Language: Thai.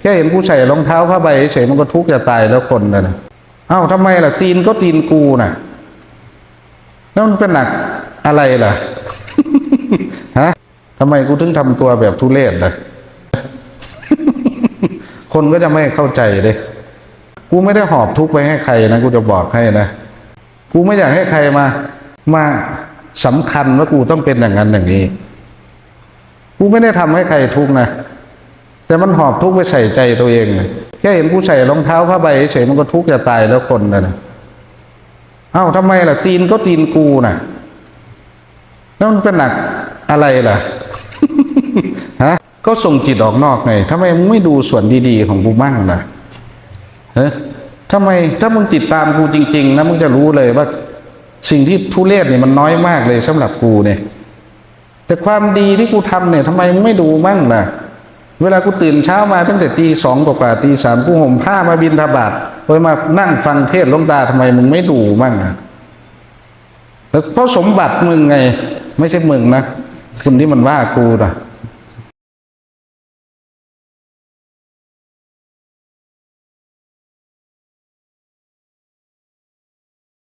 แค่เห็นกูใส่รองเท้าผ้าใบเฉยมันก็ทุกข์จะตายแล้วคนนะนะเอ้าทำไมล่ะ ตีนก็ตีนกูน่ะแล้วมันเป็นหนักอะไรล่ะฮะทำไมกูถึงทำตัวแบบทุเรศล่ะคนก็จะไม่เข้าใจเลยกูไม่ได้หอบทุกข์ไปให้ใครนะกูจะบอกให้นะกูไม่อยากให้ใครมา มาสำคัญว่ากูต้องเป็นอย่างนั้นอย่างนี้ กูไม่ได้ทำให้ใครทุกข์นะ แต่มันหอบทุกข์ไปใส่ใจตัวเองแค่เห็นกูใส่รองเท้าผ้าใบเฉยมันก็ทุกข์จะตายแล้วคนนะนะเอ้าทำไมล่ะ ตีนก็ตีนกูน่ะแล้วมันเป็นหนักอะไรล่ะฮะก็ส่งจิตออกนอกไงทำไมมึงไม่ดูส่วนดีๆของกูบ้างล่ะเฮ้ยทำไมถ้ามึงติดตามกูจริง ๆนะมึงจะรู้เลยว่า สิ่งที่ทุเรศเนี่ยมันน้อยมากเลยสำหรับกูเนี่ย แต่ความดีที่กูทำเนี่ยทำไมมึงไม่ดูมั่งล่ะ เวลากูตื่นเช้ามาตั้งแต่ตีสองกว่าตีสามกูห่มผ้ามาบินทบาทไปมานั่งฟังเทศลงตาทำไมมึงไม่ดูมั่งอะเพราะสมบัติมึงไง ไม่ใช่มึงนะคนที่มันว่ากูนะ